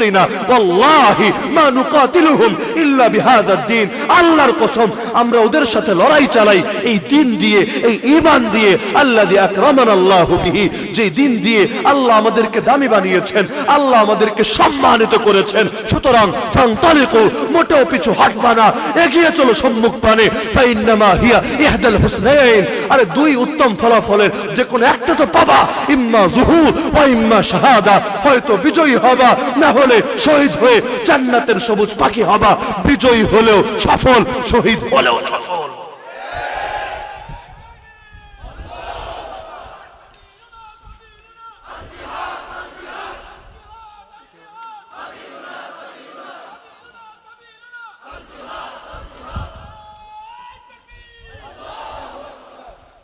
করি না। ওয়াল্লাহি মা নুকাতিলুহুম ইল্লা বিহাদাদ দ্বীন। আল্লাহর কসম, আমরা ওদের সাথে লড়াই চালাই। এই দিন দিয়ে, এই ঈমান দিয়ে আল্লাযী আকরামানা আল্লাহু বিহি, যে দিন দিয়ে আল্লাহ আমাদেরকে দামি বানিয়েছেন, আল্লাহ আমাদেরকে সম্মানিত করেছেন। সুতরাং ফান্তালিকু, মোটেও পিছু হাঁটবা না, এগিয়ে চলো সম্মুখ প্রাণে। ফাইন্নামা হিয়া ইহদাল হুসনাইন। আরে দুই উত্তম ফলাফলের যে কোনো একটা তো পাবা। ইম্মা জুহুর ওয়া ইম্মা শাহাদা, হয়তো বিজয়ী হবা, না হলে শহীদ হয়ে জান্নাতের সবুজ পাখি হবা, বিজয়ী হলেও সফল, শহীদ হলেও সফল।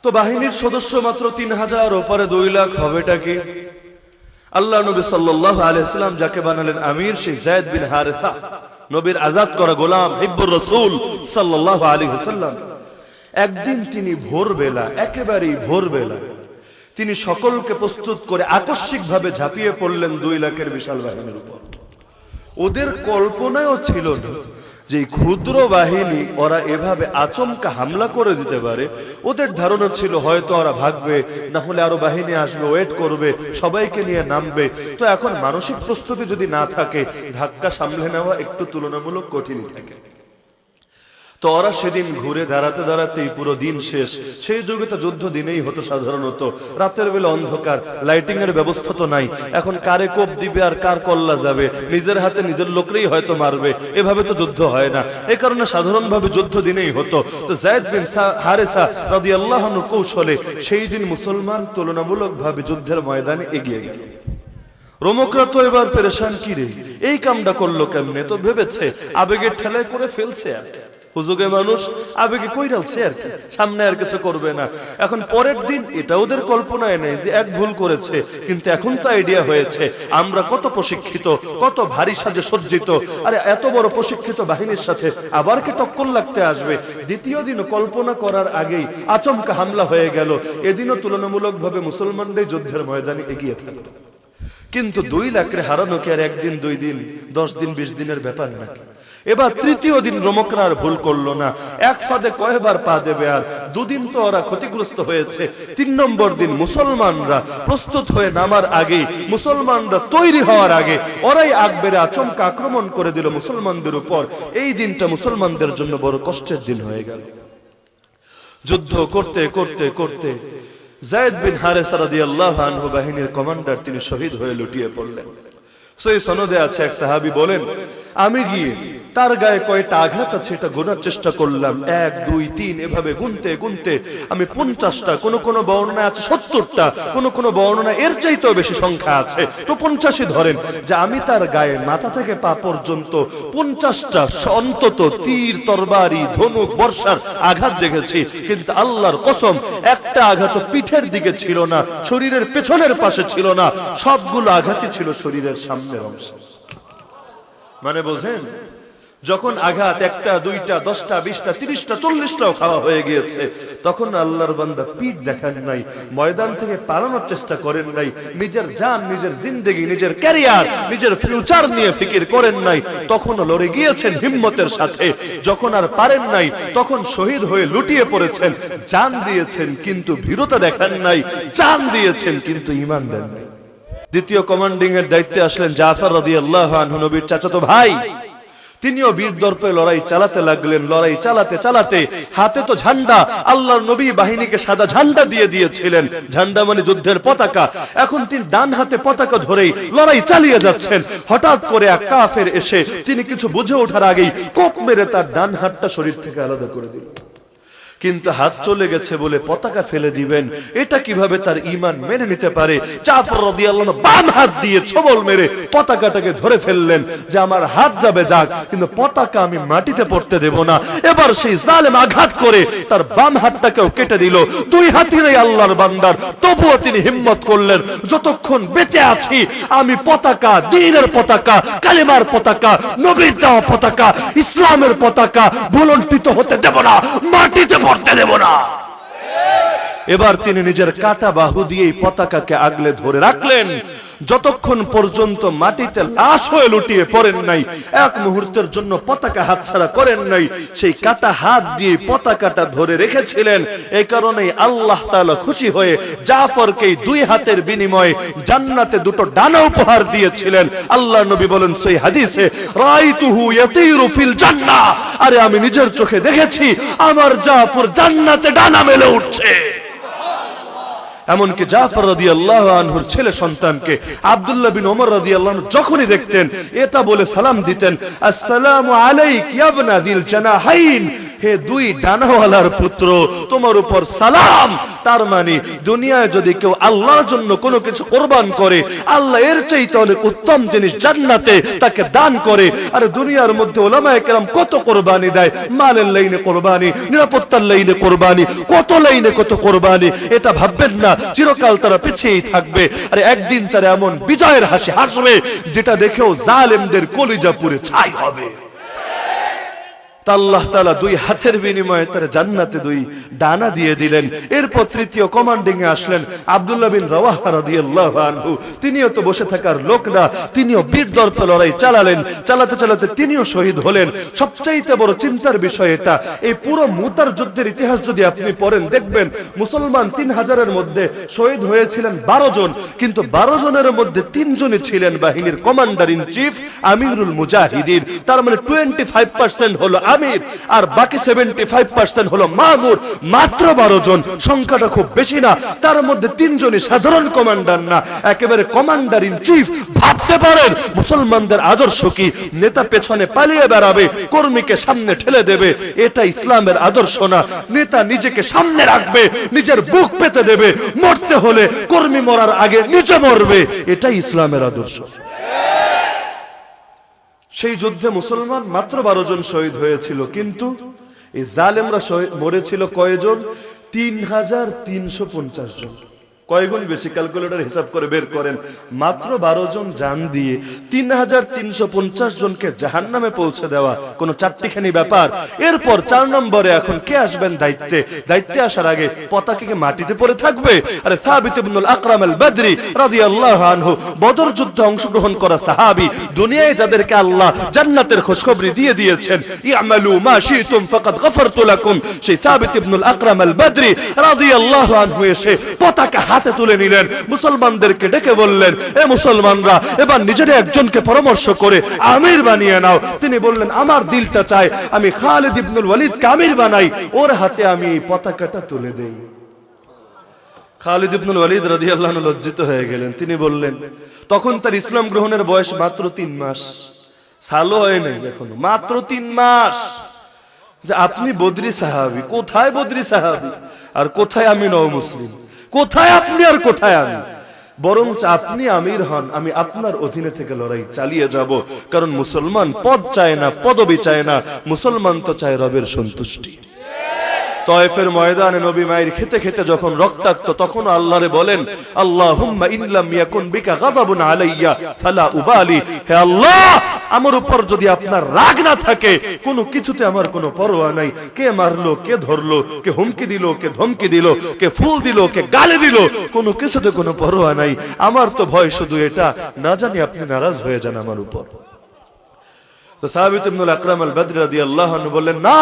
তো বাহিনীর সদস্য মাত্র তিন হাজার, ওপারে দুই লাখ, হবেটা কি? আল্লাহ নবী সাল্লাল্লাহু আলাইহি সাল্লাম যাকে বানালেন আমির, সেই যায়েদ বিন হারেসা। নবীর আজাদ করা গোলাম হিব্বুর রাসূল সাল্লাল্লাহু আলাইহি ওয়াসাল্লাম। একদিন তিনি ভোরবেলা, একেবারেই ভোরবেলা, তিনি সকলকে প্রস্তুত করে আকস্মিকভাবে ঝাঁপিয়ে পড়লেন দুই লাখের বিশাল বাহিনীর উপর। ওদের কল্পনায়ও ছিল না যে ক্ষুদ্র বাহিনী ওরা এভাবে আচমকা হামলা করে দিতে পারে, ওদের ধারণা ছিল হয়তো ওরা ভাগবে, না হলে আরও বাহিনী আসবে, ওয়েট করবে, সবাইকে নিয়ে নামবে। তো এখন মানসিক প্রস্তুতি যদি না থাকে, ধাক্কা সামলে নেওয়া একটু তুলনামূলক কঠিনই থাকে। তো ওরা সেদিন ঘুরে দাঁড়াতে দাঁড়াতেই পুরো দিন শেষ। সেই যুগে তো যুদ্ধ দিনেই হতো সাধারণত। রাতের বেলা অন্ধকার লাইটিং এর ব্যবস্থা তো নাই। এখন কারে কোপ দিবে আর কার কল্লা যাবে? নিজের হাতে নিজের লোকরেই হয়তো মারবে। এভাবে তো যুদ্ধ হয় না। এ কারণে সাধারণভাবে যুদ্ধ দিনেই হতো। তো জায়দ বিন হারেসা রাদিয়াল্লাহু আনহু কৌশলে সেই দিন মুসলমান তুলনামূলকভাবে যুদ্ধের ময়দানে এগিয়ে গেল। রোমকরা তো এবার পেরেশান কি রে? এই কামটা করল কেমনে? তো ভেবেছে আবেগের ঠেলায় করে ফেলছে আর। হুজুগে মানুষ, আবেগে কই ডালছে আর কি, সামনে আর কিছু করবে না। এখন পরের দিন এটা ওদের কল্পনায় নেই যে এক ভুল করেছে, কিন্তু এখন তো আইডিয়া হয়েছে। আমরা কত প্রশিক্ষিত, কত ভারী সাজে সজ্জিত। আরে এত বড় প্রশিক্ষিত বাহিনীর সাথে আবার কি টক্কর লাগতে আসবে? দ্বিতীয় দিন কল্পনা করার আগেই আচমকা হামলা হয়ে গেল। এদিনও তুলনামূলকভাবে মুসলমানদের যুদ্ধের ময়দানে এগিয়ে থাকতো। কিন্তু দুই লাখরে হারানো কি আর একদিন, দুই দিন, দশ দিন, বিশ দিনের ব্যাপার নাকি এবার তৃতীয় দিন রোমকরা আর ভুল করল না। এক ফাঁদে কয়বার পা দেবে আর দুদিন তো ওরা ক্ষতিগ্রস্ত হয়েছে। তিন নম্বর দিন মুসলমানরা প্রস্তুত হয়ে নামার আগেই মুসলমানরা তৈরি হওয়ার আগে ওরাই আগ আচমকা আক্রমণ করে দিল মুসলমানদের উপর। এই দিনটা মুসলমানদের জন্য বড় কষ্টের দিন হয়ে গেল। যুদ্ধ করতে করতে করতে জায়দ বিন হারেসা রাদিয়াল্লাহু আনহু বাহিনীর কমান্ডার তিনি শহীদ হয়ে লুটিয়ে পড়লেন। সেই সনদে আছে এক সাহাবী বলেন আমি গিয়ে তার গায়ে কয়টা আঘাত আছে এটা গোনার চেষ্টা করলাম। এক, দুই, তিন, এভাবে গুনতে গুনতে আমি পঞ্চাশটা, কোন কোন বর্ণনায় আছে সত্তরটা, কোন কোন বর্ণনায় এর চাইতেও বেশি সংখ্যা আছে। তো পঞ্চাশই ধরেন যে আমি তার গায়ে মাথা থেকে পা পর্যন্ত পঞ্চাশটা অন্তত তীর, তরবারি, ধনুক, বর্ষার আঘাত দেখেছি। কিন্তু আল্লাহর কসম, একটা আঘাত পিঠের দিকে ছিল না, শরীরের পেছনের পাশে ছিল না, সবগুলো আঘাতই ছিল শরীরের সামনের অংশে। মানে বোঝেন, যখন আঘাত একটা, দুইটা, দশটা, বিশটা, তিরিশটা, চল্লিশটাও খাওয়া হয়ে গিয়েছে, তখন আল্লাহর বান্দা পিঠ দেখান নাই, ময়দান থেকে পালানোর চেষ্টা করেন নাই, নিজের জান, নিজের জিন্দেগি, নিজের ক্যারিয়ার, নিজের ফিউচার নিয়ে ফিকির করেন নাই, তখন লড়ে গিয়েছেন হিম্মতের সাথে, যখন আর পারেন নাই, তখন শহীদ হয়ে লুটিয়ে পড়েছেন, জান দিয়েছেন কিন্তু ভীরতা দেখান নাই চান দিয়েছেন কিন্তু ইমান দেন নাই। দ্বিতীয় কমান্ডিং এর দায়িত্বে আসলেন জাফর রাদিয়াল্লাহু আনহু নবীর চাচাতো ভাই। তিনিও বীর দর্পে লড়াই চালাতে লাগলেন, লড়াই চালাতে চালাতে। হাতে তো ঝান্ডা, আল্লাহর নবী বাহিনীকে সাদা ঝান্ডা দিয়ে দিয়েছিলেন। ঝান্ডা মানে যুদ্ধের পতাকা। এখন তিনি ডান হাতে পতাকা ধরেই লড়াই চালিয়ে যাচ্ছেন। হঠাৎ করে এক কাফের এসে, তিনি কিছু বুঝে ওঠার আগেই কোপ মেরে তার ডান হাতটা শরীর থেকে আলাদা করে দিল। কিন্তু হাত চলে গেছে বলে পতাকা ফেলে দিবেন। এটা কীভাবে তার ইমান মেনে নিতে পারে? বাম হাত দিয়ে ছবল মেরে পতাকাটাকে ধরে ফেললেন যে আমার হাত যাবে যাক, কিন্তু পতাকা আমি মাটিতে পড়তে দেব না। এবার সেই জালেম আঘাত করে তার বাম হাতটাকেও কেটে দিল। দুই হাতিরই আল্লাহর বান্দার, তবুও তিনি হিম্মত করলেন, যতক্ষণ বেঁচে আছি, আমি পতাকা দ্বীনের পতাকা, কালিমার পতাকা, নবীর দেওয়া পতাকা, ইসলামের পতাকা ভুলন্টিত হতে দেব না, মাটিতে পড়তে দেব না এবার তিনি নিজের কাটা বাহু দিয়ে এই পতাকাকে আগলে ধরে রাখলেন। যতক্ষণ পর্যন্ত মাটিতে লাশ হয়ে লুটিয়ে পড়েন নাই, এক মুহূর্তের জন্য পতাকা হাতছাড়া করেন নাই, সেই কাটা হাত দিয়ে পতাকাটা ধরে রেখেছিলেন। এই কারণে আল্লাহ খুশি হয়ে জাফরকে দুই হাতের বিনিময়ে জান্নাতে দুটো ডানা উপহার দিয়েছিলেন। আল্লাহ নবী বলেন, সেই হাদিসে আরে আমি নিজের চোখে দেখেছি, আমার জাফর জান্নাতে ডানা মেলে উঠছে। এমনকি জাফর রাদি আল্লাহ আনহুর ছেলে সন্তানকে আব্দুল্লাহ বিন ওমর রাদি আল্লাহ যখনই দেখতেন, এটা বলে সালাম দিতেন, আসসালামু আলাইক ইয়াবনা দিল জানাহাইন। হে দুই ডানাওয়ালার পুত্র, তোমার উপর সালাম। তার মানে দুনিয়ায় যদি কেউ আল্লাহর জন্য কোনো কিছু কোরবান করে, আল্লাহ এর চাইতে অনেক উত্তম জিনিস জান্নাতে তাকে দান করে। আর দুনিয়ার মধ্যে ওলামায়ে কেরাম কত কোরবানি দেয়? মালের লাইনে কোরবানি, নিরাপত্তার লাইনে কোরবানি, কত লাইনে কত কোরবানি, এটা ভাববেন না, চিরকাল তারা পিছিয়েই থাকবে। আর একদিন তারা এমন বিজয়ের হাসি হাসবে, যেটা দেখেও জালেমদের কলিজা পুরে ছাই হবে। তিনিও তো বসে থাকার লোক না তিনিও বীর দর্পে লড়াই চালালেন। চালাতে চালাতে তিনিও শহীদ হলেন। সবচাইতে বড় চিন্তার বিষয় এটা, এই পুরো মুতার যুদ্ধের ইতিহাস যদি আপনি পড়েন, দেখবেন মুসলমান তিন হাজারের মধ্যে শহীদ হয়েছিলেন বারো জন। কিন্তু বারো জনের মধ্যে তিনজনই ছিলেন বাহিনীর কমান্ডার ইন চিফ আমিরুল মুজাহিদিন। তার মানে টোয়েন্টি ফাইভ পার্সেন্ট হলো আমির। আর বাকি সেভেন্টি ফাইভ পার্সেন্ট হলো মামুর। মাত্র বারো জন। সংখ্যাটা খুব বেশি না। তার মধ্যে তিনজনই সাধারণ কমান্ডার না। একেবারে কমান্ডার ইন চিফ। ভাবতে পারেন, মুসলমানদের আদর্শ কি? নেতা পেছনে পালিয়ে বেড়াবে, কর্মীকে সামনে ঠেলে দেবে। এটা ইসলামের আদর্শ না। নেতা নিজেকে সামনে রাখবে, নিজের বুক পেতে দেবে। মরতে হলে কর্মী মরার আগে নিজে মরবে। এটাই ইসলামের আদর্শ। সেই যুদ্ধে মুসলমান মাত্র বারো জন শহীদ হয়েছিল, কিন্তু এই জালেমরা মরেছিল কয়জন? তিন হাজার তিনশো পঞ্চাশ জন। কয়গুণ বেশি ক্যালকুলেটর হিসাব করে বের করেন? মাত্র বারো জন জান দিয়ে তিন হাজার তিনশো পঞ্চাশ জনকে জাহান নামে পৌঁছে দেওয়া কোন চারটিখানি ব্যাপার। এরপর চার নম্বরে এখন কে আসবেন দায়িত্বে? দায়িত্বে আসার আগে পতাকা মাটিতে পড়ে থাকবে? আরে সাবিত আকরাম আল বদরি রাদিয়াল্লাহু আনহু বদর যুদ্ধে অংশগ্রহণ করা সাহাবী, দুনিয়ায় যাদেরকে আল্লাহ জান্নাতের খুশখবরি দিয়ে দিয়েছেন, ইয়ামালু মা শিতুম ফাকাদ গফরতু লাকুম সেই সাবিত ইবনুল আকরাম আল বদরি রাদিয়াল্লাহু আনহু এসে পতাকা হাতে তুলে নিলেন। মুসলমানদেরকে ডেকে বললেন, এ মুসলমানরা, এবার নিজের একজনকে পরামর্শ করে আমির বানিয়ে নাও। তিনি বললেন, আমার দিলটা চায় আমি খালিদ ইবনুল ওয়ালিদকে আমির বানাই, ওর হাতে আমি পতাকাটা তুলে দেই। খালিদ ইবনুল ওয়ালিদ রাদিয়াল্লাহু আনহু লজ্জিত হয়ে গেলেন। তিনি বললেন, তখন তার ইসলাম গ্রহণের বয়স মাত্র তিন মাস। সালও হয় নাই এখনও। মাত্র তিন মাস। যে আপনি বদরি সাহাবি, কোথায় বদরি সাহাবি? আর কোথায় আমি নও মুসলিম? কোথায় আপনি আর কোথায় আমি? বরঞ্চ আপনি আমির হন, আমি আপনার অধীনে থেকে লড়াই চালিয়ে যাব। কারণ মুসলমান পদ চায় না, পদবি চায় না, মুসলমান তো চায় রবের সন্তুষ্টি। তয়েফের ময়দানে নবী মায়ের খেতে খেতে যখন রক্তাক্ত, তখন আল্লাহরে বলেন, আল্লাহুম্মা ইনলাম ইয়াকুন বিকা গাদাবুন আলাইয়া, ফালা উবালি। হে আল্লাহ, আমার উপর যদি আপনার রাগ না থাকে, কোনো কিছুতে আমার কোনো পরোয়া নাই। কে মারলো, কে ধরলো, কে হুমকি দিল, কে ধমকি দিল, কে ফুল দিল, কে গালি দিল, কোনো কিছুতে কোনো পরোয়া নাই। আমার তো ভয় শুধু এটা, না জানি আপনি নারাজ হয়ে যান আমার উপর। তো সাহাবিত ইবনুল আকরাম আল বদর রাদিয়াল্লাহু আনহু বললেন, না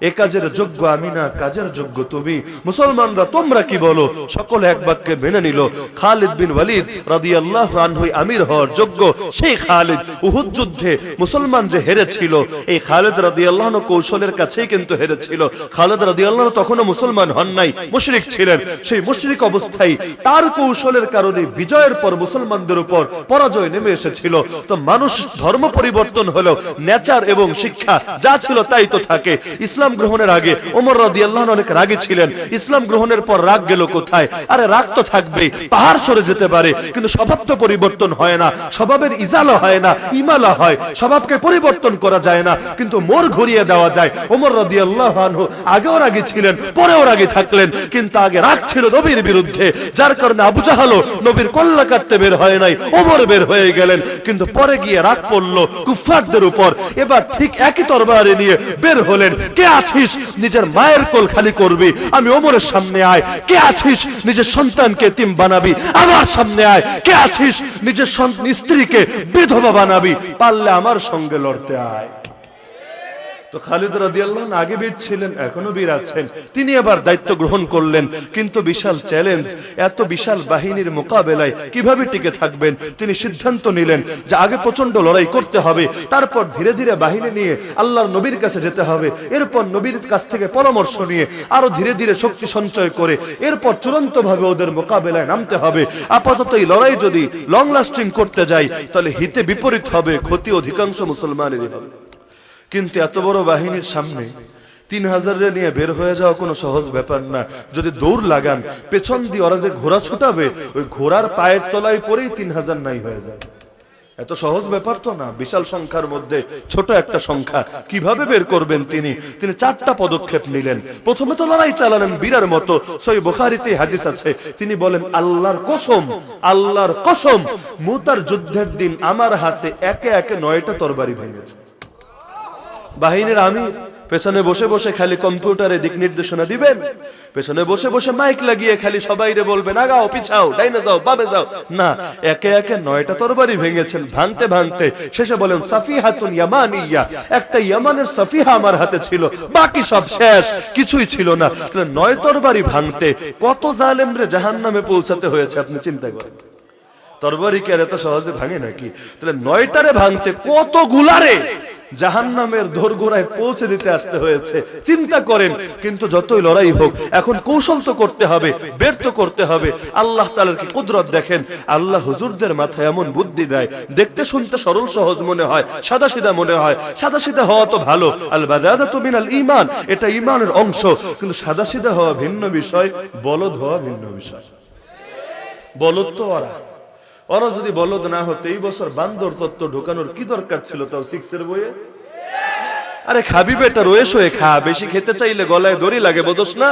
এ কাজের যোগ্য আমি না, কাজের যোগ্য তুমি। মুসলমানরা তোমরা কি বলো? সকলে এক বাক্যে মেনে নিল। খালিদ বিন ওয়ালিদ রাদিয়াল্লাহু আনহু আমির হওয়ার যোগ্য। সেই খালিদ উহুদ যুদ্ধে মুসলমান যে হেরেছিল, এই খালিদ রাদিয়াল্লাহু আনহু কৌশলের কাছেই কিন্তু হেরেছিল। খালিদ আনহু তখনও মুসলমান হন নাই, মুশরিক ছিলেন। সেই মুশরিক অবস্থায় তার কৌশলের কারণে বিজয়ের পর মুসলমানদের উপর পরাজয় নেমে এসেছিল। তো মানুষ ধর্ম পরিবর্তন হলো নেচার এবং শিক্ষা যা ছিল তাই তো থাকে। ইসলাম গ্রহণের আগে ওমর রাদিয়াল্লাহু আনহু অনেক রাগী ছিলেন। ইসলাম গ্রহণের পর রাগ গেল কোথায়? আরে রাগ তো থাকবেই, পাহাড় সরে যেতে পারে, কিন্তু স্বভাব তো পরিবর্তন হয় না, স্বভাবের ইজালা হয় না, ইমালা হয়, স্বভাবকে পরিবর্তন করা যায় না, কিন্তু মোর ঘুরিয়ে দেওয়া যায়। ওমর রাদিয়াল্লাহু আনহু আগেও রাগী ছিলেন, পরেও রাগী থাকলেন, কিন্তু আগে রাগ ছিল নবীর বিরুদ্ধে, যার কারণে আবু জাহালও নবীর কল্লা কাটতে বের হয় নাই, ওমর বের হয়ে গেলেন, কিন্তু পরে গিয়ে রাগ পড়ল কুফফারদের উপর। এবার ঠিক একই তরবারে নিয়ে বের হলেন, কে আছিস? নিজের মায়ের কোল খালি করবি। আমি ওমরের সামনে আয়। কে আছিস? নিজের সন্তানকে তিম বানাবি। আমার সামনে আয়। কে আছিস? নিজের স্ত্রীকে বিধবা বানাবি। পারলে আমার সঙ্গে লড়তে আয়। তো খালিদ রাদিয়াল্লাহু আগে বীর ছিলেন, এখনও বীর আছেন। তিনি আবার দায়িত্ব গ্রহণ করলেন। কিন্তু বিশাল চ্যালেঞ্জ এত বিশাল বাহিনীর মোকাবেলায় কীভাবে টিকে থাকবেন, তিনি সিদ্ধান্ত নিলেন যে আগে প্রচণ্ড লড়াই করতে হবে, তারপর ধীরে ধীরে বাহিনী নিয়ে আল্লাহর নবীর কাছে যেতে হবে, এরপর নবীর কাছ থেকে পরামর্শ নিয়ে আরও ধীরে ধীরে শক্তি সঞ্চয় করে, এরপর চূড়ান্ত ভাবে ওদের মোকাবেলায় নামতে হবে। আপাতত এই লড়াই যদি লং লাস্টিং করতে যাই তাহলে হিতে বিপরীত হবে, ক্ষতি অধিকাংশ মুসলমানেরই হবে। কিন্তু এত বড় বাহিনীর সামনে তিন হাজারে নিয়ে বের হয়ে যাওয়া কোনো সহজ ব্যাপার না। যদি দৌড় লাগান, পেছন দিয়ে ওরা যে ঘোড়া ছুটাবে, ওই ঘোড়ার পায়ের তলায় পরেই তিন হাজার নাই হয়ে যায়। এত সহজ ব্যাপার তো না, বিশাল সংখ্যার মধ্যে ছোট একটা সংখ্যা। কীভাবে বের করবেন তিনি? তিনি চারটা পদক্ষেপ নিলেন। প্রথমে তো লড়াই চালালেন বীরার মতো। সই বুখারিতে হাদিস আছে, তিনি বলেন, আল্লাহর কসম আল্লাহর কসম, মুতার যুদ্ধের দিন আমার হাতে একে একে নয়টা তরবারি ভেঙেছে। বাহিনীর আমির পেছনে বসে বসে খালি কম্পিউটারে দিক নির্দেশনা দিবেন। পেছনে বসে বসে মাইক লাগিয়ে খালি সবাইরে বলবেন, আগাও, পিছাও, ডাইনে যাও বাবে যাও। না, একে একে নয়টা তরবারি ভেঙেছেন, ভাঙতে ভাঙতে শেষে বলেন, সাফিহাতুন ইয়ামানিয়া। একটা ইয়ামানের সাফিহা আমার হাতে ছিল, বাকি সব শেষ, কিছুই ছিল না। তাহলে নয় তরবারি ভাঙতে কত জালেমরে জাহান্নামে পৌঁছাতে হয়েছে, আপনি চিন্তা করেন। তরবারি কি এত সহজে ভাঙে নাকি? তাহলে নয়টারে ভাঙতে কত গুলারে জাহান নামের দোরগোড়ায় পৌঁছে দিতে আসতে হয়েছে। চিন্তা করেন, কিন্তু যতই লড়াই হোক, এখন কৌশল তো করতে হবে ব্যর্থ করতে হবে। আল্লাহ তালার কি কুদরত দেখেন? আল্লাহ হুজুরদের মাথায় এমন বুদ্ধি দেয়, দেখতে শুনতে সরল সহজ মনে হয় সাদা সিধা মনে হয়। সাদা সিধা হওয়া তো ভালো। আল তো মিনাল ইমান এটা ইমানের অংশ। কিন্তু সাদা সিধা হওয়া ভিন্ন বিষয়, বলদ হওয়া ভিন্ন বিষয়। বলদ তো ওরা ওরা যদি বলদ না হতো এই বছর বান্দর তত্ত্ব ঢোকানোর কি দরকার ছিল তাও সিক্স এর বইয়ে? আরে খাবি বেটা, রয়েস হয়ে খা। বেশি খেতে চাইলে গলায় দড়ি লাগে, বোঝস না?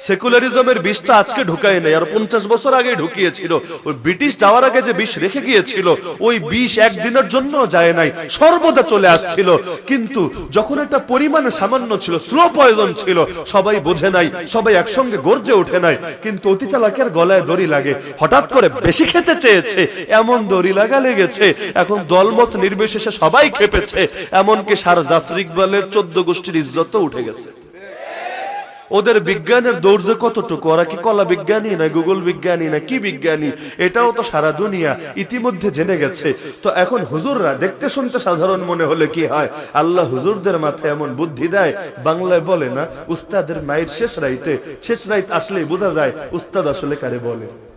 সেকুলারিজমের বিষটা আজকে ঢুকায় নাই, আর পঞ্চাশ বছর আগে ঢুকিয়েছিল। ওই ব্রিটিশ যাওয়ার আগে যে বিষ রেখে গিয়েছিল, ওই বিষ একদিনের জন্য যায় নাই, সর্বদা চলে আসছিল। কিন্তু যখন একটা পরিমাণে সামান্য ছিল, স্লো পয়জন ছিল, সবাই বোঝে নাই, সবাই একসঙ্গে গর্জে ওঠে নাই। কিন্তু অতি চালাকের গলায় দড়ি লাগে, হঠাৎ করে বেশি খেতে চেয়েছে, এমন দড়ি লাগা লেগেছে, এখন দলমত নির্বিশেষে সবাই খেপেছে, এমনকি সার জাফর ইকবালের চোদ্দ গোষ্ঠীর ইজ্জত উঠে গেছে। ওদের বিজ্ঞানের দৌর্য কতটুকু? ওরা কি কলা বিজ্ঞানী না গুগল বিজ্ঞানী না কি বিজ্ঞানী? এটাও তো সারা দুনিয়া ইতিমধ্যে জেনে গেছে। তো এখন হুজুররা, দেখতে শুনতে সাধারণ মনে হলে কি হয়? আল্লাহ হুজুরদের মাথায় এমন বুদ্ধি দেয়, বাংলায় বলে না, উস্তাদের মায়ের শেষ রাইতে, শেষ রাইত আসলেই বোঝা যায়, উস্তাদ আসলে কারে বলে?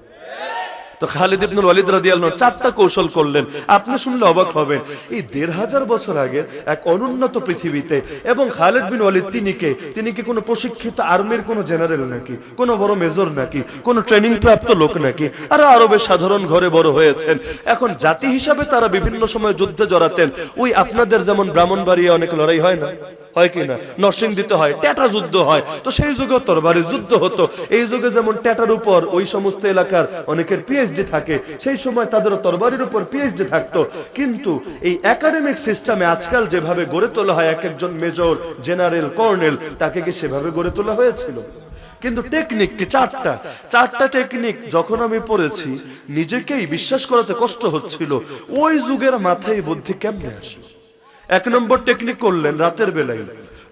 তো খালিদ ইবনুল ওয়ালিদ রাদিয়াল্লাহু চারটা কৌশল করলেন। আপনি শুনলে অবাক হবেন। এই দেড় হাজার বছর আগে এক অনুন্নত পৃথিবীতে এবং খালিদ বিন ওয়ালিদ তিনি কে? তিনি কি কোনো প্রশিক্ষিত আর্মির কোনো জেনারেল নাকি? কোনো বড় মেজর নাকি? কোনো ট্রেনিং প্রাপ্ত লোক নাকি? আর আরবের সাধারণ ঘরে বড় হয়েছেন। এখন জাতি হিসাবে তারা বিভিন্ন সময় যুদ্ধে জড়াতেন। ওই আপনাদের যেমন ব্রাহ্মণবাড়িয়া অনেক লড়াই হয় না? হয় কি না? নরসিং দিতে হয় ট্যাটা যুদ্ধ হয়। তো সেই যুগে তরবারি যুদ্ধ হতো। এই যুগে যেমন ট্যাটার উপর ওই সমস্ত এলাকার অনেকের পিএইচডি থাকে, সেই সময় তাদের তরবারির উপর পিএইচডি থাকতো। কিন্তু এই একাডেমিক সিস্টেমে আজকাল যেভাবে গড়ে তোলা হয়, এক একজন মেজর জেনারেল কর্নেল তাকে কি সেভাবে গড়ে তোলা হয়েছিল? কিন্তু টেকনিক কি? চারটা। চারটা টেকনিক যখন আমি পড়েছি, নিজেকেই বিশ্বাস করাতে কষ্ট হচ্ছিল। ওই যুগের মাথায় বুদ্ধি কেমনে আসে এক নম্বর টেকনিক করলেন রাতের বেলায়।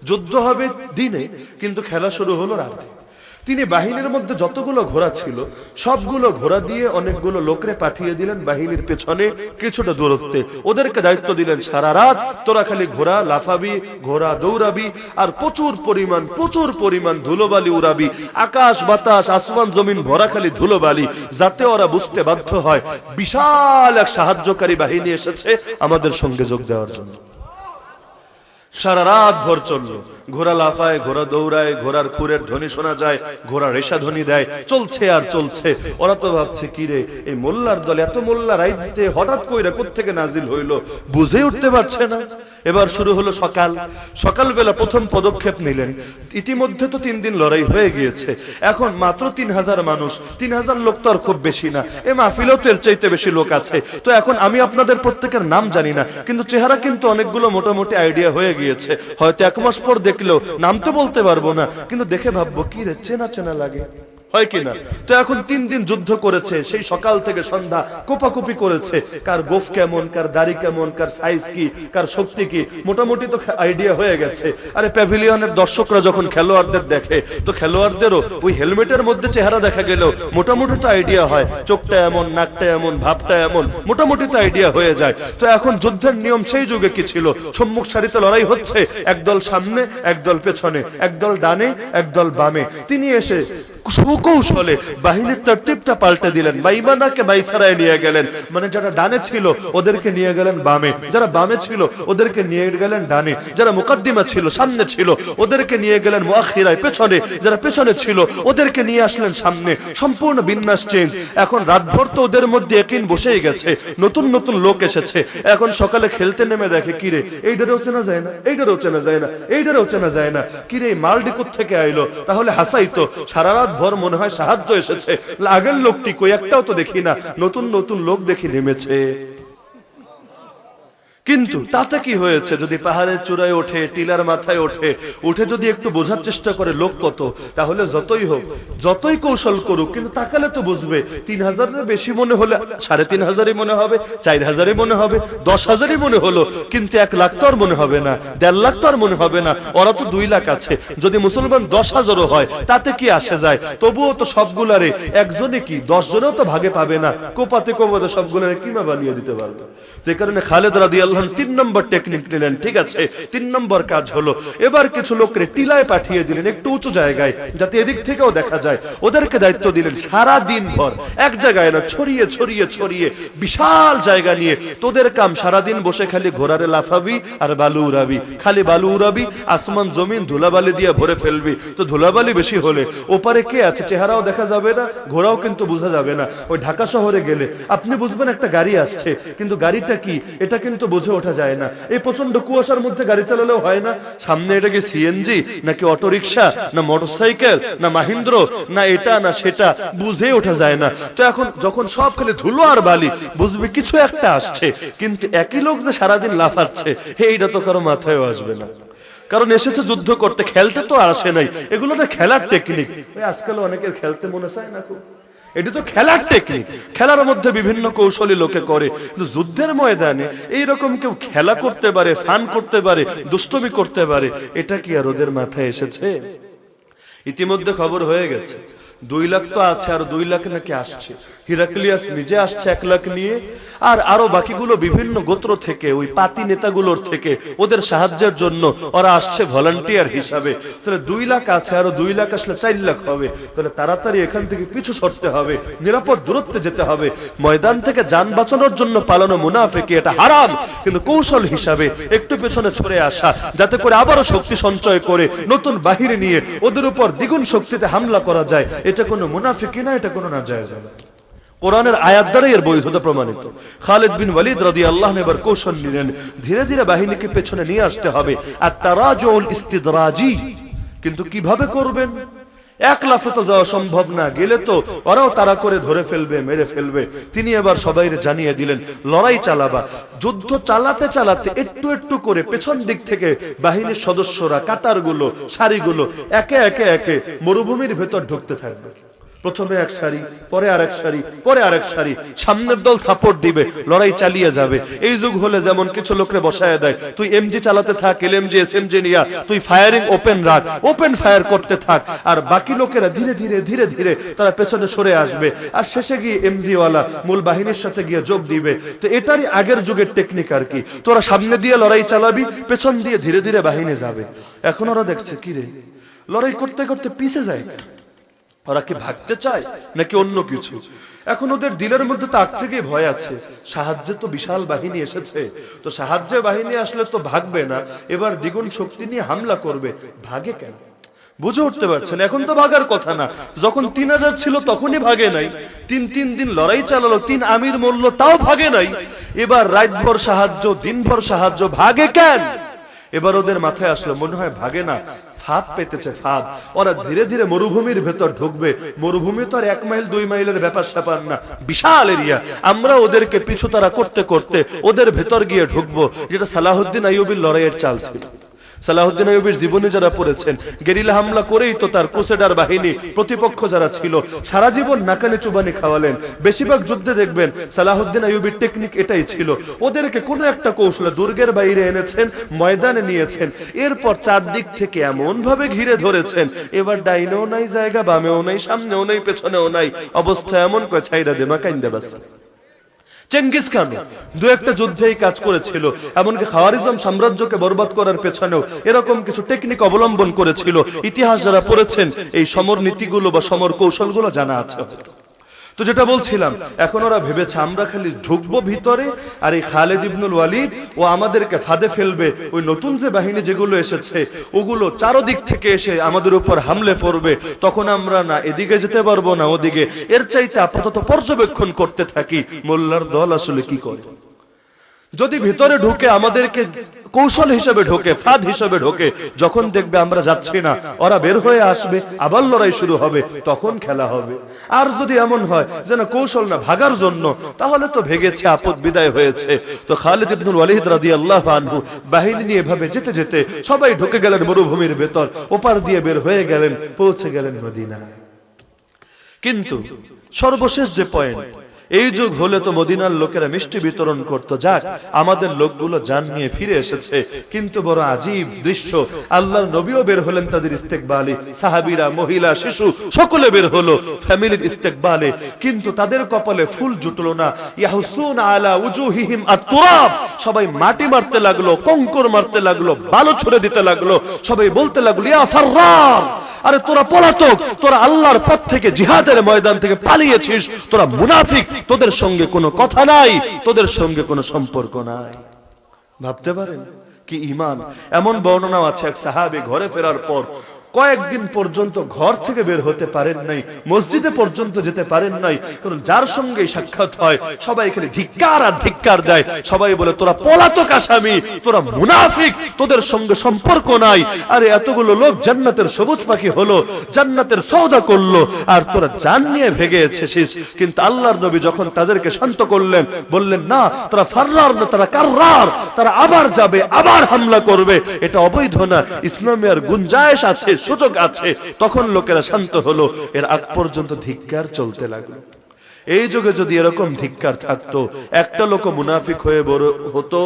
যুদ্ধ হবে দিনে, কিন্তু খেলা শুরু হলো রাতে। তিনি বাহিনীর মধ্যে যতগুলো ঘোড়া ছিল, সবগুলো ঘোড়া দিয়ে অনেকগুলো লোকরে পাঠিয়ে দিলেন বাহিনীর পেছনে কিছুটা দূরত্বে। ওদেরকে দায়িত্ব দিলেন, সারা রাত তোরা খালি ঘোড়া লাফাবি, ঘোড়া দৌড়াবি, আর প্রচুর পরিমাণ প্রচুর পরিমাণ ধুলোবালি উড়াবি। আকাশ, বাতাস, আসমান, জমিন ভরা খালি ধুলোবালি, যাতে ওরা বুঝতে বাধ্য হয়। বিশাল এক সাহায্যকারী বাহিনী এসেছে আমাদের সঙ্গে যোগ দেওয়ার জন্য। সারা রাত ভর চলল। ঘোড়া লাফায়, ঘোড়া দৌড়ায়, ঘোড়ার খুরের ধ্বনি শোনা যায়, ঘোড়া রেশা ধ্বনি দেয়। চলছে আর চলছে। ওরা তো ভাবছে, কি রে, এই মোল্লার দল এত মোল্লা রাইতে হঠাৎ কইরা থেকে নাজিল হইল? বুঝে উঠতে পারছে না। এবার শুরু হলো সকাল। সকালবেলা প্রথম পদক্ষেপ নিলেন। ইতিমধ্যে তো তিন দিন লড়াই হয়ে গিয়েছে। এখন মাত্র তিন হাজার মানুষ, তিন হাজার লোক তো আর খুব বেশি না। এ মাহফিলেও চাইতে বেশি লোক আছে। তো এখন আমি আপনাদের প্রত্যেকের নাম জানি না, কিন্তু চেহারা কিন্তু অনেকগুলো মোটামুটি আইডিয়া হয়ে গিয়েছে। হয়তো এক মাস পর দেখলেও নাম তো বলতে পারব না, কিন্তু দেখে ভাববো, কি রে চেনা চেনা লাগে। হয় কিনা? তো এখন তিন দিন যুদ্ধ করেছে, সেই সকাল থেকে সন্ধ্যা কোপাকুপি করেছে। কার গোফ কেমন, কার দাড়ি কেমন, কার সাইজ কি, কার শক্তি কি, মোটামুটি তো আইডিয়া হয়ে গেছে। আরে প্যাভিলিয়নের দর্শকরা যখন খেলোয়াড়দের দেখে, তো খেলোয়াড়দেরও ওই হেলমেটের মধ্যে চেহারা দেখা গেলেও মোটামুটি তো আইডিয়া হয়। চোখটা এমন, নাকটা এমন, ভাবটা এমন, মোটামুটি তো আইডিয়া হয়ে যায়। তো এখন যুদ্ধের নিয়ম সেই যুগে কি ছিল? সম্মুখ সারিতে লড়াই হচ্ছে, একদল সামনে, একদল পেছনে, একদল ডানে, একদল বামে। তিনি এসে সুকৌশলে বাহিনীর তরতিবটা পাল্টে দিলেন। মাইমানাকে মাইসারায় নিয়ে গেলেন। মানে যারা ডানে ছিল, ওদেরকে নিয়ে গেলেন বামে। যারা বামে ছিল, ওদেরকে নিয়ে গেলেন ডানে। যারা মুকদ্দিমা ছিল, সামনে ছিল, ওদেরকে নিয়ে গেলেন মুআখিরায় পেছনে। যারা পেছনে ছিল, ওদেরকে নিয়ে আসলেন সামনে। সম্পূর্ণ বিন্যাস চেঞ্জ। এখন রাতভর তো ওদের মধ্যে একিন বসেই গেছে। নতুন নতুন লোক এসেছে। এখন সকালে খেলতে নেমে দেখে কিরে এইটারও চেনা যায় না? এইটারও চেনা যায় না? এইটারও চেনা যায় না? কিরে এই মালডি থেকে আইলো? তাহলে হাসাই তো সারা রাত ভর মনে হয় সাহায্য এসেছে। আগের লোকটি কই একটাও তো দেখি না। নতুন নতুন লোক দেখি নেমেছে। কিন্তু তাতে কি হয়েছে? যদি পাহাড়ের চূড়ায় ওঠে, টিলার মাথায় ওঠে, উঠে যদি একটু বোঝার চেষ্টা করে লোক কত, তাহলে যতই হোক, যতই কৌশল করুক, কিন্তু তাকালে তো বুঝবে, তিন হাজারের বেশি মনে হলে, সাড়ে তিন হাজারই মনে হবে, চার হাজারই মনে হবে, দশ হাজারই মনে হলো, কিন্তু এক লাখ তো আর মনে হবে না, দেড় লাখ তো আর মনে হবে না, ওরা তো দুই লাখ আছে, যদি মুসলমান দশ হাজারও হয়, তাতে কি আসে যায়? তবুও তো সবগুলারে, একজনে কি দশ জনেও তো ভাগে পাবে না, কোপাতে কোপাতে সবগুলারে কিমা বানিয়ে দিতে পারবে? যে কারণে খালেদ রাদি আল্লাহ তিন নম্বর টেকনিক নিলেন, ঠিক আছে? তিন নম্বর কাজ হলো, এবার কিছু লোককে টিলায় পাঠিয়ে দিলেন একটু উঁচু জায়গায়, যাতে এদিক থেকেও দেখা যায়। ওদেরকে দায়িত্ব দিলেন সারা দিন ভর, এক জায়গায় না ছড়িয়ে ছড়িয়ে ছড়িয়ে, বিশাল জায়গা নিয়ে। তোদের কাম সারাদিন বসে খালি ঘোড়ারে লাফাবি আর বালু উড়াবি। খালি বালু উড়াবি, আসমান, জমিন, ধুলাবালি দিয়ে ভরে ফেলবি। তো ধুলাবালি বেশি হলে ওপারে কে আছে? চেহারাও দেখা যাবে না, ঘোড়াও কিন্তু বোঝা যাবে না। ওই ঢাকা শহরে গেলে, আপনি বুঝবেন একটা গাড়ি আসছে, কিন্তু গাড়িটা কি? এটা কিন্তু বুঝে ওঠা যায় না। এই প্রচণ্ড কুয়াশার মধ্যে গাড়ি চালালেও হয় না। সামনে এটা কি সিএনজি নাকি অটো রিক্সা না মোটরসাইকেল, না মাহিন্দ্র, না এটা, না সেটা? বুঝে ওঠা যায় না। তো এখন যখন সব খালি ধুলো আর বালি, বুঝবে কিছু একটা আসছে। কিন্তু একই লোক যে সারাদিন লাফাচ্ছে এইটা তো কারও মাথায়ও আসবে না। কারণ এসেছে যুদ্ধ করতে, খেলতে তো আসে নাই। এগুলো না খেলার টেকনিক আজকাল অনেকের খেলতে মনে চায় না খুব। এটি তো খেলার টেকনিক খেলার মধ্যে বিভিন্ন কৌশলী লোকে করে। কিন্তু যুদ্ধের ময়দানে এইরকম কেউ খেলা করতে পারে ফান করতে পারে, দুষ্টমি করতে পারে, এটা কি আর ওদের মাথায় এসেছে? ইতিমধ্যে খবর হয়ে গেছে। দুই লাখ তো আছে আর দুই লাখ নাকি আসছে। হিরাক্লিয়াস নিজে আসছে এক লাখ নিয়ে, আর আরও বাকিগুলো বিভিন্ন গোত্র থেকে, ওই পাতি নেতাগুলোর থেকে, ওদের সাহায্যের জন্য ওরা আসছে ভলান্টিয়ার হিসাবে। তাহলে দুই লাখ আছে, আরও দুই লাখ আসলে চার লাখ হবে। তাহলে তাড়াতাড়ি এখান থেকে পিছু সরতে হবে, নিরাপদ দূরত্বে যেতে হবে। ময়দান থেকে যান বাঁচানোর জন্য পালানো মুনাফেকি এটা হারাম, কিন্তু কৌশল হিসাবে একটু পেছনে ছড়ে আসা, যাতে করে আবারও শক্তি সঞ্চয় করে নতুন বাহিনী নিয়ে ওদের উপর দ্বিগুণ শক্তিতে হামলা করা যায় এটা কোনো মুনাফিকি না, এটা কোনো না। যায় কোরআনের আয়াত দ্বারাই এর বৈধতা প্রমাণিত। খালেদ বিন ওয়ালিদ রাদি আল্লাহ এবার কৌশল নিলেন, ধীরে ধীরে বাহিনীকে পেছনে নিয়ে আসতে হবে। আর তারাজুল ইস্তিদরাজি কিন্তু কীভাবে করবেন? এক তো যাওয়া সম্ভব না। গেলে তো ওরাও তারা করে ধরে ফেলবে, মেরে ফেলবে। তিনি এবার সবাই জানিয়ে দিলেন, লড়াই চালাবা। যুদ্ধ চালাতে চালাতে একটু একটু করে পেছন দিক থেকে বাহিনীর সদস্যরা, কাতারগুলো, সারিগুলো একে একে একে মরুভূমির ভেতর ঢুকতে থাকবে। প্রথমে এক সারি, পরে আরেক সারি, পরে আরেক সারি। সামনের দল সাপোর্ট দিবে, লড়াই চালিয়ে যাবে। এই যুগ হলে যেমন কিছু লোকরে বসায় দেয়, তুই এমজি চালাতে থাক এলএমজি এসএমজি নিয়া, তুই ফায়ারিং ওপেন রাখ ওপেন ফায়ার করতে থাক। আর বাকি লোকেরা ধীরে ধীরে ধীরে ধীরে তারা পেছনে সরে আসবে। আর শেষে গিয়ে এমজি ওয়ালা মূল বাহিনীর সাথে গিয়ে যোগ দিবে। তো এটারই আগের যুগের টেকনিক আর কি। তোরা সামনে দিয়ে লড়াই চালাবি, পেছন দিয়ে ধীরে ধীরে বাহিনী যাবে। এখন ওরা দেখছে কি রে লড়াই করতে করতে পিছে যায়। ওরা কি ভাগতে চায় নাকি অন্য কিছু? এখন ওদের দিলের মধ্যে তো আগ থেকেই ভয় আছে। সাহায্যে তো বিশাল বাহিনী এসেছে। তো সাহায্যে বাহিনী আসলে তো ভাগবে না। এবার দ্বিগুণ শক্তি নিয়ে হামলা করবে। ভাগে কেন? বুঝে উঠতে পারছেন, এখন তো ভাগার কথা না। যখন তিন হাজার ছিল তখনই ভাগে নাই। তিন তিন দিন লড়াই চালালো, তিন আমির মূল্য তাও ভাগে নাই। এবার রাতভর সাহায্য, দিনভর সাহায্য, ভাগে কেন? এবার ওদের মাথায় আসলো, মনে হয় ভাগে না। ফাঁদ পেতেছে ফাঁদ। ওরা ধীরে ধীরে মরুভূমির ভেতর ঢুকবে। মরুভূমি তো আর এক মাইল, দুই মাইলের ব্যাপার স্যাপার না। বিশাল এরিয়া। আমরা ওদেরকে পিছু তারা করতে করতে ওদের ভেতর গিয়ে ঢুকবো, যেটা সালাহুদ্দিন আইয়ুবির লড়াইয়ের চাল ছিল। সালাহুদ্দিন আইয়ুবের জীবনী যারা পড়েছেন, গেরিলা হামলা করেই তো তার ক্রুসেডার বাহিনী প্রতিপক্ষ যারা ছিল, সারা জীবন নাকানি চুবানি খাওয়ালেন। বেশিরভাগ যুদ্ধে দেখবেন সালাহুদ্দিন আইয়ুবের টেকনিক এটাই ছিল। ওদেরকে কোনো একটা কৌশলে দুর্গের বাইরে এনেছেন, ময়দানে নিয়েছেন। এরপর চারদিক থেকে এমন ভাবে ঘিরে ধরেছেন, এবার ডাইনেও নাই জায়গা, বামেও নাই, সামনেও নাই, পেছনেও নাই, অবস্থা এমন কয় ছাইরা দে মাকাইন্দা বাস চেঙ্গিস খান দু একটা যুদ্ধে এই কাজ করেছিল, এমনকি খাওয়ারিজম সাম্রাজ্যকে বরবাদ করার পেছনেও এরকম কিছু টেকনিক অবলম্বন করেছিল। ইতিহাস যারা পড়েছেন, এই সমর নীতিগুলো বা সমর কৌশলগুলো জানা আছে। তো যেটা বলছিলাম, এখন ওরা ভেবেছে আমরা খালি ঢুকবো ভিতরে, আর এই খালেদ ইবনুল ওয়ালিদ ও আমাদেরকে ফাঁদে ফেলবে। ওই নতুন যে বাহিনী যেগুলো এসেছে, ওগুলো চারোদিক থেকে এসে আমাদের উপর হামলে পড়বে। তখন আমরা না এদিকে যেতে পারব না ওদিকে। এর চাইতে আপাতত পর্যবেক্ষণ করতে থাকি। মোল্লার দল আসলে কি করে? যদি ভিতরে ঢুকে আমাদেরকে কৌশল হিসেবে ঢোকে, ফাঁদ হিসেবে ঢোকে, যখন দেখবে আমরা যাচ্ছি না, ওরা বের হয়ে আসবে, আবার লড়াই শুরু হবে, তখন খেলা হবে। আর যদি এমন হয় যেন কৌশল না, ভাগার জন্য, তাহলে তো ভেগেছে, আপদ বিদায় হয়েছে। তো খালিদ ইবনুল ওয়ালিদ রাদিয়াল্লাহু আনহু বাহিনী নিয়ে এভাবে যেতে যেতে সবাই ঢুকে গেলেন মরুভূমির ভেতর, ওপার দিয়ে বের হয়ে গেলেন, পৌঁছে গেলেন মদিনা কিন্তু সর্বশেষ যে পয়েন্ট এই যুগ হলে তো মদিনার লোকেরা মিষ্টি বিতরণ করত, যাক, আমাদের লোকগুলো জান নিয়ে ফিরে এসেছে। কিন্তু বড় আজীব দৃশ্য, আল্লাহর নবীও বের হলেন তাদের ইস্তেকবালে, সাহাবিরা, মহিলা, শিশু, সকলে বের হলো ফ্যামিলির ইস্তেকবালে। কিন্তু তাদের কপালে ফুল জুটলো না। ইয়াহুসুন আলা উজুহিহিম আত-তুরাব। সবাই মাটি মারতে লাগল, কঙ্কর মারতে লাগল, বালু ছুড়ে দিতে লাগল, সবাই বলতে লাগল, ইয়া ফাররার আরে তোরা পলাতক, তোরা আল্লাহর পথ থেকে জিহাদের ময়দান থেকে পালিয়েছিস, তোরা মুনাফিক, তোদের সঙ্গে কোনো কথা নাই, তোদের সঙ্গে কোনো সম্পর্ক নাই। ভাবতে পারেন কি ইমান? এমন বর্ণনাও আছে, এক সাহাবে ঘরে ফেরার পর কয়েকদিন পর্যন্ত ঘর থেকে বের হতে পারেন নাই, মসজিদে পর্যন্ত যেতে পারেন নাই, কারণ যার সঙ্গে সাক্ষাৎ হয়, সবাই খালি ধিক্কার আর ধিক্কার দেয়। সবাই বলে, তোরা পলাতক আসামি, তোরা মুনাফিক, তোদের সঙ্গে সম্পর্ক নাই। আরে, এতগুলো লোক জান্নাতের সবুজ পাখি হলো, জান্নাতের সৌদা করল, আর তোরা জান নিয়ে ভেগে এসেছিস। কিন্তু আল্লাহর নবী যখন তাদেরকে শান্ত করলেন, বললেন, না, তারা ফাররার না, তারা কাররার, তারা আবার যাবে, আবার হামলা করবে। এটা অবৈধ না, ইসলামে আর গুঞ্জায়েশ আছে সুযোগ আছে। তখন লোকেরা শান্ত হলো। এর আগ পর্যন্ত ধিক্কার চলতে লাগল। এই যুগে যদি এরকম ধিক্কার থাকতো, একটা লোক মুনাফিক হয়ে বড় হতো।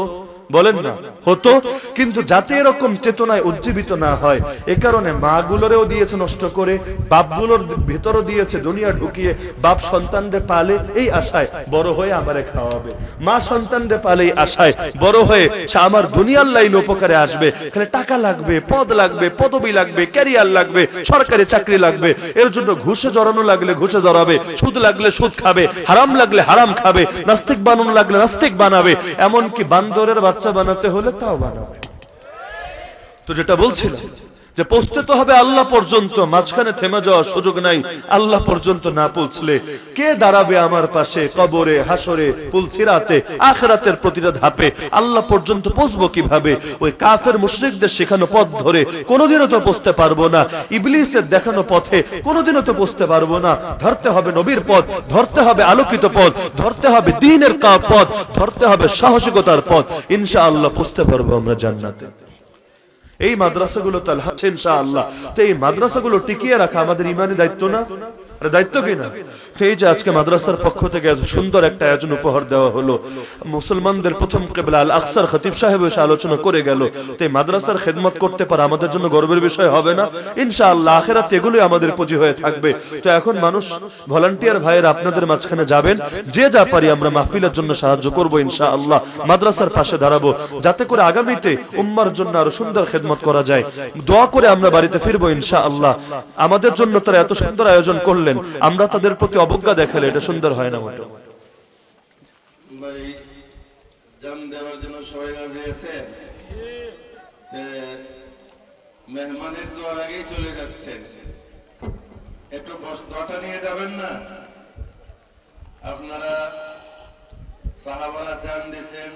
বলেন না। হতো, কিন্তু যাতে এরকম চেতনায় উজ্জীবিত না হয়, এ কারণে মাগুলোরেও দিয়েছে নষ্ট করে, বাপগুলোর ভিতরও দিয়েছে দুনিয়া ঢুকিয়ে, বাপ সন্তানরে পালে এই আশায় বড় হয়ে আমারে খাওয়াবে। মা সন্তানরে পালে এই আশায় বড় হয়ে সে আমার দুনিয়ার লাইন উপকারে আসবে। এখানে টাকা লাগবে, পদ লাগবে, পদবি লাগবে, ক্যারিয়ার লাগবে, সরকারি চাকরি লাগবে। এর জন্য ঘুষে জড়ানো লাগলে ঘুষে জড়াবে, সুদ লাগলে সুদ খাবে, হারাম লাগলে হারাম খাবে, নাস্তিক বানানো লাগলে নাস্তিক বানাবে। এমনকি বান্দরের বাচ্চা বানাতে হলে তাও বানাবে। তো যেটা বলছিলাম যে পৌঁছতে তো হবে আল্লাহ পর্যন্ত, মাঝখানে থেমে যাওয়ার সুযোগ নাই। আল্লাহ পর্যন্ত না পৌঁছলে কে দাঁড়াবে আমার পাশে কবরে হাসরে পুলছিরাতে, আখরাতের প্রতিটা ধাপে? আল্লাহ পর্যন্ত পৌঁছবো কীভাবে? ওই কাফের মুশরিকদের শেখানো পথ ধরে কোনোদিনও তো পৌঁছতে পারব না। ইবলিসের দেখানো পথে কোনোদিনও তো পৌঁছতে পারব না। ধরতে হবে নবীর পথ, ধরতে হবে আলোকিত পথ, ধরতে হবে দিনের কা পথ, ধরতে হবে সাহসিকতার পথ। ইনশাআল্লাহ পৌঁছতে পারব আমরা জান্নাতে। এই মাদ্রাসাগুলো তো আল্লাহ ইনশাআল্লাহ। তো এই মাদ্রাসাগুলো টিকিয়ে রাখা আমাদের ইমানের দায়িত্ব না? দায়িত্ব যে আজকে মাদ্রাসার পক্ষ থেকে সুন্দর একটা আয়োজন উপহার দেওয়া হলো, মুসলমানদের প্রথম আকসার খতিব সাহেব এসে আলোচনা করে গেল মাদ্রাসার খেদমত করতে পারে আমাদের জন্য গর্বের বিষয় হবে না? ইনশাআল্লাহ এগুলোই আমাদের পুঁজি হয়ে থাকবে। তো এখন মানুষ, ভলান্টিয়ার ভাইয়ের আপনাদের মাঝখানে যাবেন, যে যা পারি আমরা মাহফিলের জন্য সাহায্য করব ইনশাআল্লাহ, মাদ্রাসার পাশে দাঁড়াবো, যাতে করে আগামীতে উম্মার জন্য আরও সুন্দর খেদমত করা যায়। দোয়া করে আমরা বাড়িতে ফিরবো ইনশাআল্লাহ। আমাদের জন্য তারা এত সুন্দর আয়োজন করলেন আমরা তাদের প্রতি অবজ্ঞা দেখালে এটা সুন্দর হয় না মেহমানের আগেই চলে যাচ্ছেন। একটু দোয়াটা নিয়ে যাবেন না? আপনারা সাহাবারা জান দিয়েছেন